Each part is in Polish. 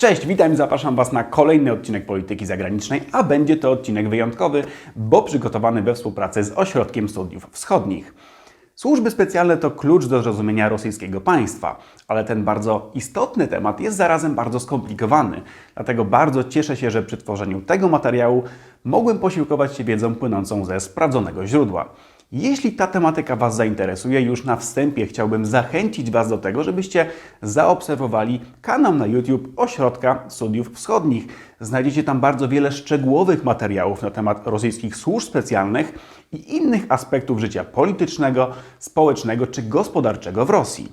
Cześć, witam i zapraszam Was na kolejny odcinek Polityki Zagranicznej, a będzie to odcinek wyjątkowy, bo przygotowany we współpracy z Ośrodkiem Studiów Wschodnich. Służby specjalne to klucz do zrozumienia rosyjskiego państwa, ale ten bardzo istotny temat jest zarazem bardzo skomplikowany. Dlatego bardzo cieszę się, że przy tworzeniu tego materiału mogłem posiłkować się wiedzą płynącą ze sprawdzonego źródła. Jeśli ta tematyka Was zainteresuje, już na wstępie chciałbym zachęcić Was do tego, żebyście zaobserwowali kanał na YouTube Ośrodka Studiów Wschodnich. Znajdziecie tam bardzo wiele szczegółowych materiałów na temat rosyjskich służb specjalnych i innych aspektów życia politycznego, społecznego czy gospodarczego w Rosji.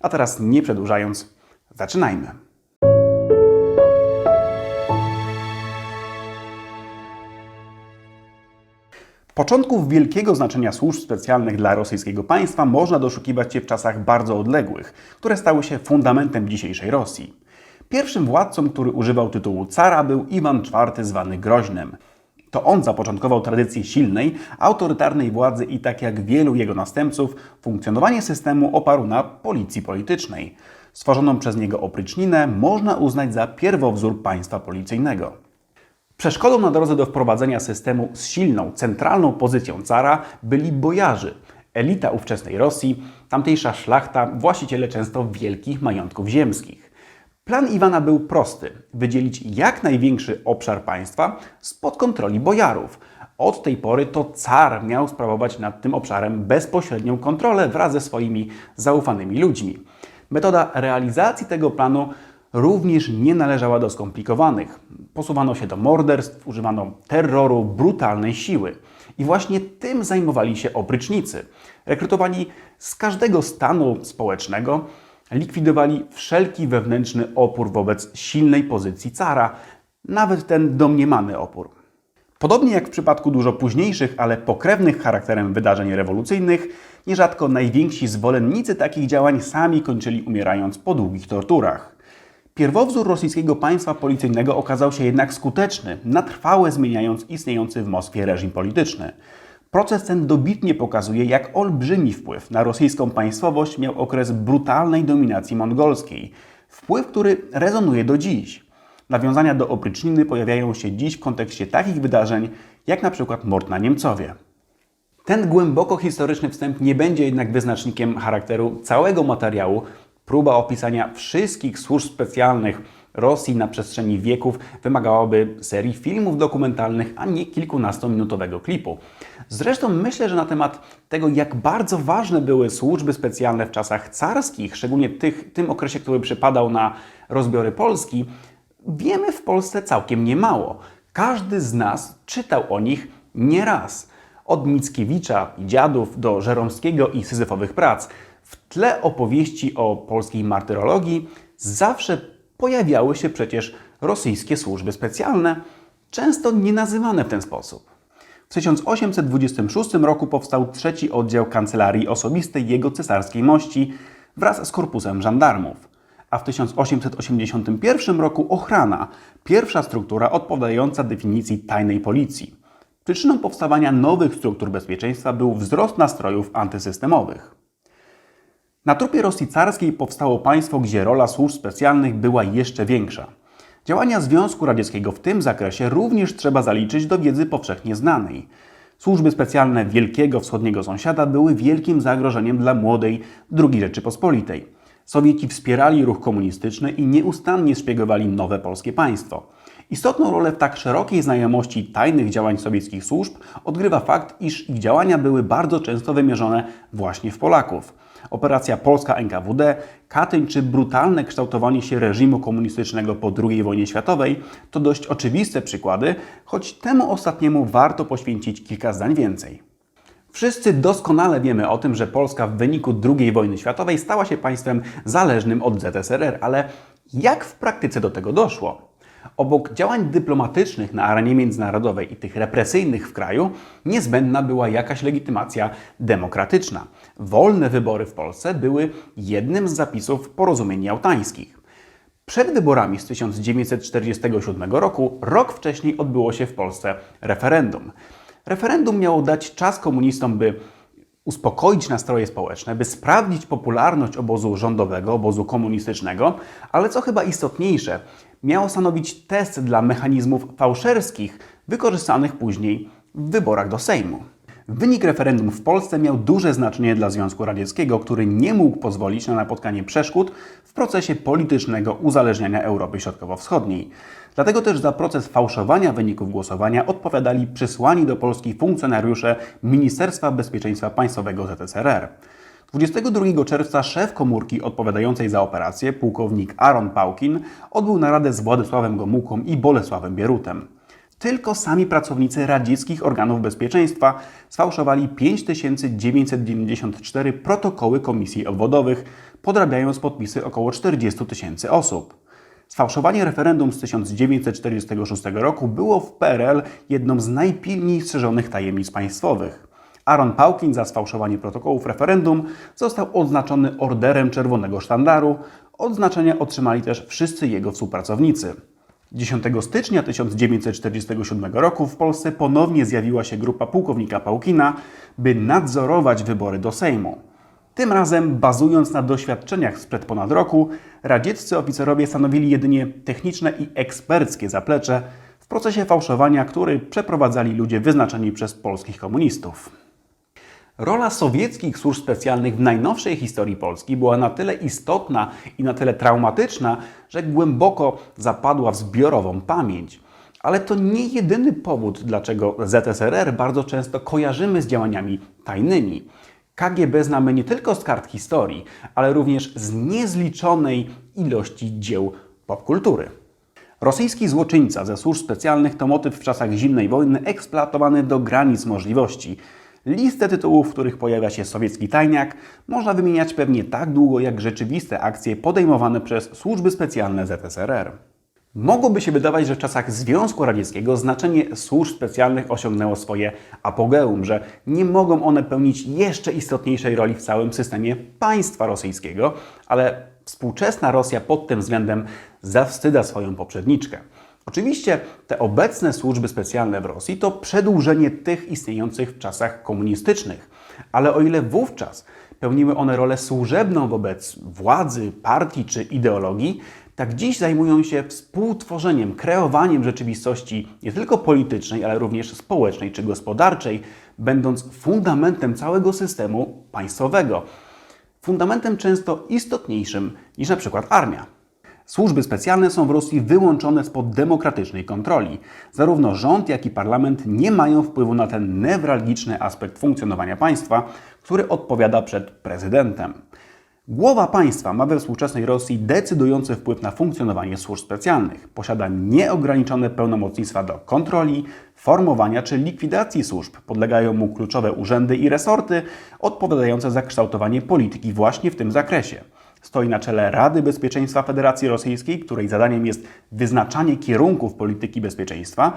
A teraz nie przedłużając, zaczynajmy. Początków wielkiego znaczenia służb specjalnych dla rosyjskiego państwa można doszukiwać się w czasach bardzo odległych, które stały się fundamentem dzisiejszej Rosji. Pierwszym władcą, który używał tytułu cara, był Iwan IV zwany Groźnym. To on zapoczątkował tradycję silnej, autorytarnej władzy i tak jak wielu jego następców, funkcjonowanie systemu oparł na policji politycznej. Stworzoną przez niego opryczninę można uznać za pierwowzór państwa policyjnego. Przeszkodą na drodze do wprowadzenia systemu z silną, centralną pozycją cara byli bojarzy, elita ówczesnej Rosji, tamtejsza szlachta, właściciele często wielkich majątków ziemskich. Plan Iwana był prosty: wydzielić jak największy obszar państwa spod kontroli bojarów. Od tej pory to car miał sprawować nad tym obszarem bezpośrednią kontrolę wraz ze swoimi zaufanymi ludźmi. Metoda realizacji tego planu również nie należała do skomplikowanych. Posuwano się do morderstw, używano terroru, brutalnej siły. I właśnie tym zajmowali się oprycznicy. Rekrutowani z każdego stanu społecznego, likwidowali wszelki wewnętrzny opór wobec silnej pozycji cara, nawet ten domniemany opór. Podobnie jak w przypadku dużo późniejszych, ale pokrewnych charakterem wydarzeń rewolucyjnych, nierzadko najwięksi zwolennicy takich działań sami kończyli umierając po długich torturach. Pierwowzór rosyjskiego państwa policyjnego okazał się jednak skuteczny, na trwałe zmieniając istniejący w Moskwie reżim polityczny. Proces ten dobitnie pokazuje, jak olbrzymi wpływ na rosyjską państwowość miał okres brutalnej dominacji mongolskiej. Wpływ, który rezonuje do dziś. Nawiązania do opryczniny pojawiają się dziś w kontekście takich wydarzeń, jak na przykład mord na Niemcowie. Ten głęboko historyczny wstęp nie będzie jednak wyznacznikiem charakteru całego materiału, Próba opisania wszystkich służb specjalnych Rosji na przestrzeni wieków wymagałaby serii filmów dokumentalnych, a nie kilkunastominutowego klipu. Zresztą myślę, że na temat tego, jak bardzo ważne były służby specjalne w czasach carskich, szczególnie tych, tym okresie, który przypadał na rozbiory Polski, wiemy w Polsce całkiem niemało. Każdy z nas czytał o nich nieraz. Od Mickiewicza i dziadów do Żeromskiego i Syzyfowych prac. Tle opowieści o polskiej martyrologii zawsze pojawiały się przecież rosyjskie służby specjalne, często nie nazywane w ten sposób. W 1826 roku powstał trzeci oddział kancelarii osobistej jego cesarskiej mości wraz z korpusem żandarmów, a w 1881 roku ochrana, pierwsza struktura odpowiadająca definicji tajnej policji. Przyczyną powstawania nowych struktur bezpieczeństwa był wzrost nastrojów antysystemowych. Na trupie Rosji carskiej powstało państwo, gdzie rola służb specjalnych była jeszcze większa. Działania Związku Radzieckiego w tym zakresie również trzeba zaliczyć do wiedzy powszechnie znanej. Służby specjalne wielkiego wschodniego sąsiada były wielkim zagrożeniem dla młodej II Rzeczypospolitej. Sowieci wspierali ruch komunistyczny i nieustannie szpiegowali nowe polskie państwo. Istotną rolę w tak szerokiej znajomości tajnych działań sowieckich służb odgrywa fakt, iż ich działania były bardzo często wymierzone właśnie w Polaków. Operacja Polska NKWD, Katyń czy brutalne kształtowanie się reżimu komunistycznego po II wojnie światowej to dość oczywiste przykłady, choć temu ostatniemu warto poświęcić kilka zdań więcej. Wszyscy doskonale wiemy o tym, że Polska w wyniku II wojny światowej stała się państwem zależnym od ZSRR, ale jak w praktyce do tego doszło? Obok działań dyplomatycznych na arenie międzynarodowej i tych represyjnych w kraju, niezbędna była jakaś legitymacja demokratyczna. Wolne wybory w Polsce były jednym z zapisów porozumień jałtańskich. Przed wyborami z 1947 roku, rok wcześniej odbyło się w Polsce referendum. Referendum miało dać czas komunistom, by uspokoić nastroje społeczne, by sprawdzić popularność obozu rządowego, obozu komunistycznego, ale co chyba istotniejsze, miało stanowić test dla mechanizmów fałszerskich wykorzystanych później w wyborach do Sejmu. Wynik referendum w Polsce miał duże znaczenie dla Związku Radzieckiego, który nie mógł pozwolić na napotkanie przeszkód w procesie politycznego uzależniania Europy Środkowo-Wschodniej. Dlatego też za proces fałszowania wyników głosowania odpowiadali przysłani do Polski funkcjonariusze Ministerstwa Bezpieczeństwa Państwowego ZSRR. 22 czerwca szef komórki odpowiadającej za operację, pułkownik Aaron Pałkin, odbył naradę z Władysławem Gomułką i Bolesławem Bierutem. Tylko sami pracownicy radzieckich organów bezpieczeństwa sfałszowali 5994 protokoły komisji obwodowych, podrabiając podpisy około 40 tysięcy osób. Sfałszowanie referendum z 1946 roku było w PRL jedną z najpilniej strzeżonych tajemnic państwowych. Aaron Pałkin za sfałszowanie protokołów referendum został odznaczony Orderem Czerwonego Sztandaru. Odznaczenia otrzymali też wszyscy jego współpracownicy. 10 stycznia 1947 roku w Polsce ponownie zjawiła się grupa pułkownika Pałkina, by nadzorować wybory do Sejmu. Tym razem, bazując na doświadczeniach sprzed ponad roku, radzieccy oficerowie stanowili jedynie techniczne i eksperckie zaplecze w procesie fałszowania, który przeprowadzali ludzie wyznaczeni przez polskich komunistów. Rola sowieckich służb specjalnych w najnowszej historii Polski była na tyle istotna i na tyle traumatyczna, że głęboko zapadła w zbiorową pamięć. Ale to nie jedyny powód, dlaczego ZSRR bardzo często kojarzymy z działaniami tajnymi. KGB znamy nie tylko z kart historii, ale również z niezliczonej ilości dzieł popkultury. Rosyjski złoczyńca ze służb specjalnych to motyw w czasach zimnej wojny eksploatowany do granic możliwości. Listę tytułów, w których pojawia się sowiecki tajniak, można wymieniać pewnie tak długo jak rzeczywiste akcje podejmowane przez służby specjalne ZSRR. Mogłoby się wydawać, że w czasach Związku Radzieckiego znaczenie służb specjalnych osiągnęło swoje apogeum, że nie mogą one pełnić jeszcze istotniejszej roli w całym systemie państwa rosyjskiego, ale współczesna Rosja pod tym względem zawstyda swoją poprzedniczkę. Oczywiście te obecne służby specjalne w Rosji to przedłużenie tych istniejących w czasach komunistycznych, ale o ile wówczas pełniły one rolę służebną wobec władzy, partii czy ideologii, tak dziś zajmują się współtworzeniem, kreowaniem rzeczywistości nie tylko politycznej, ale również społecznej czy gospodarczej, będąc fundamentem całego systemu państwowego. Fundamentem często istotniejszym niż na przykład armia. Służby specjalne są w Rosji wyłączone spod demokratycznej kontroli. Zarówno rząd, jak i parlament nie mają wpływu na ten newralgiczny aspekt funkcjonowania państwa, który odpowiada przed prezydentem. Głowa państwa ma we współczesnej Rosji decydujący wpływ na funkcjonowanie służb specjalnych. Posiada nieograniczone pełnomocnictwa do kontroli, formowania czy likwidacji służb. Podlegają mu kluczowe urzędy i resorty odpowiadające za kształtowanie polityki właśnie w tym zakresie. Stoi na czele Rady Bezpieczeństwa Federacji Rosyjskiej, której zadaniem jest wyznaczanie kierunków polityki bezpieczeństwa,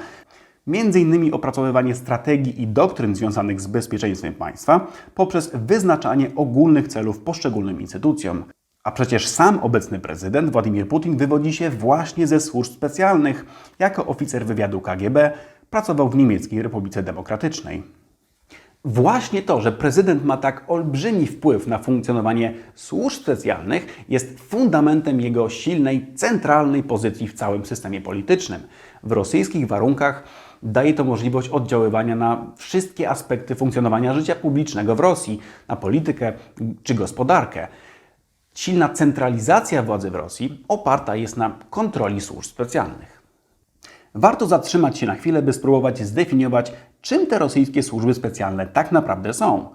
innymi opracowywanie strategii i doktryn związanych z bezpieczeństwem państwa poprzez wyznaczanie ogólnych celów poszczególnym instytucjom. A przecież sam obecny prezydent Władimir Putin wywodzi się właśnie ze służb specjalnych. Jako oficer wywiadu KGB pracował w Niemieckiej Republice Demokratycznej. Właśnie to, że prezydent ma tak olbrzymi wpływ na funkcjonowanie służb specjalnych, jest fundamentem jego silnej, centralnej pozycji w całym systemie politycznym. W rosyjskich warunkach daje to możliwość oddziaływania na wszystkie aspekty funkcjonowania życia publicznego w Rosji, na politykę czy gospodarkę. Silna centralizacja władzy w Rosji oparta jest na kontroli służb specjalnych. Warto zatrzymać się na chwilę, by spróbować zdefiniować, czym te rosyjskie służby specjalne tak naprawdę są.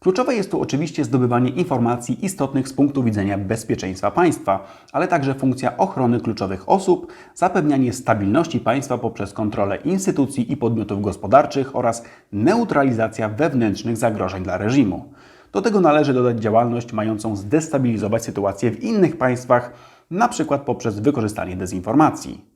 Kluczowe jest tu oczywiście zdobywanie informacji istotnych z punktu widzenia bezpieczeństwa państwa, ale także funkcja ochrony kluczowych osób, zapewnianie stabilności państwa poprzez kontrolę instytucji i podmiotów gospodarczych oraz neutralizacja wewnętrznych zagrożeń dla reżimu. Do tego należy dodać działalność mającą zdestabilizować sytuację w innych państwach, np. poprzez wykorzystanie dezinformacji.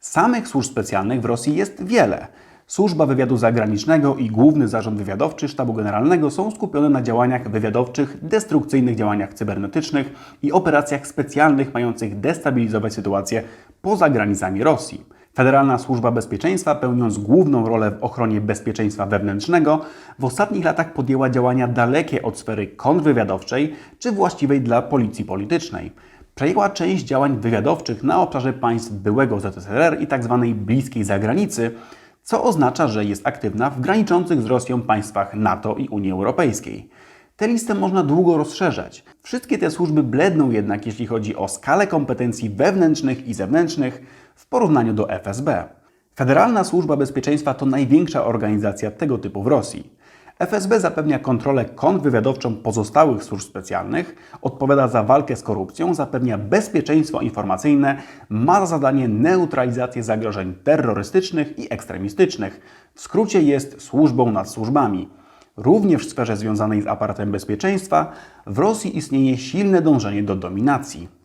Samych służb specjalnych w Rosji jest wiele. Służba Wywiadu Zagranicznego i Główny Zarząd Wywiadowczy Sztabu Generalnego są skupione na działaniach wywiadowczych, destrukcyjnych działaniach cybernetycznych i operacjach specjalnych mających destabilizować sytuację poza granicami Rosji. Federalna Służba Bezpieczeństwa, pełniąc główną rolę w ochronie bezpieczeństwa wewnętrznego, w ostatnich latach podjęła działania dalekie od sfery kontrwywiadowczej czy właściwej dla policji politycznej. Przejęła część działań wywiadowczych na obszarze państw byłego ZSRR i tzw. bliskiej zagranicy, co oznacza, że jest aktywna w graniczących z Rosją państwach NATO i Unii Europejskiej. Tę listę można długo rozszerzać. Wszystkie te służby bledną jednak, jeśli chodzi o skalę kompetencji wewnętrznych i zewnętrznych w porównaniu do FSB. Federalna Służba Bezpieczeństwa to największa organizacja tego typu w Rosji. FSB zapewnia kontrolę kontrwywiadowczą pozostałych służb specjalnych, odpowiada za walkę z korupcją, zapewnia bezpieczeństwo informacyjne, ma za zadanie neutralizację zagrożeń terrorystycznych i ekstremistycznych. W skrócie jest służbą nad służbami. Również w sferze związanej z aparatem bezpieczeństwa w Rosji istnieje silne dążenie do dominacji.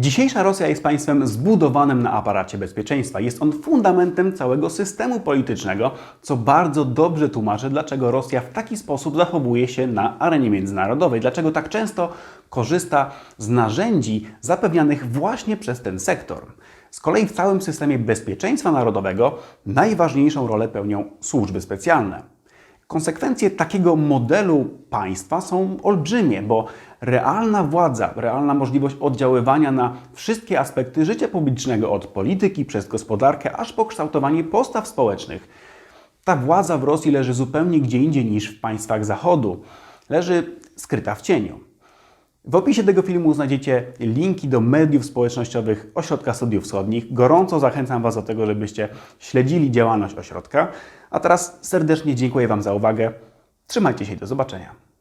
Dzisiejsza Rosja jest państwem zbudowanym na aparacie bezpieczeństwa. Jest on fundamentem całego systemu politycznego, co bardzo dobrze tłumaczy, dlaczego Rosja w taki sposób zachowuje się na arenie międzynarodowej, dlaczego tak często korzysta z narzędzi zapewnianych właśnie przez ten sektor. Z kolei w całym systemie bezpieczeństwa narodowego najważniejszą rolę pełnią służby specjalne. Konsekwencje takiego modelu państwa są olbrzymie, bo realna władza, realna możliwość oddziaływania na wszystkie aspekty życia publicznego, od polityki przez gospodarkę, aż po kształtowanie postaw społecznych, ta władza w Rosji leży zupełnie gdzie indziej niż w państwach Zachodu. Leży skryta w cieniu. W opisie tego filmu znajdziecie linki do mediów społecznościowych Ośrodka Studiów Wschodnich. Gorąco zachęcam Was do tego, żebyście śledzili działalność ośrodka. A teraz serdecznie dziękuję Wam za uwagę. Trzymajcie się i do zobaczenia.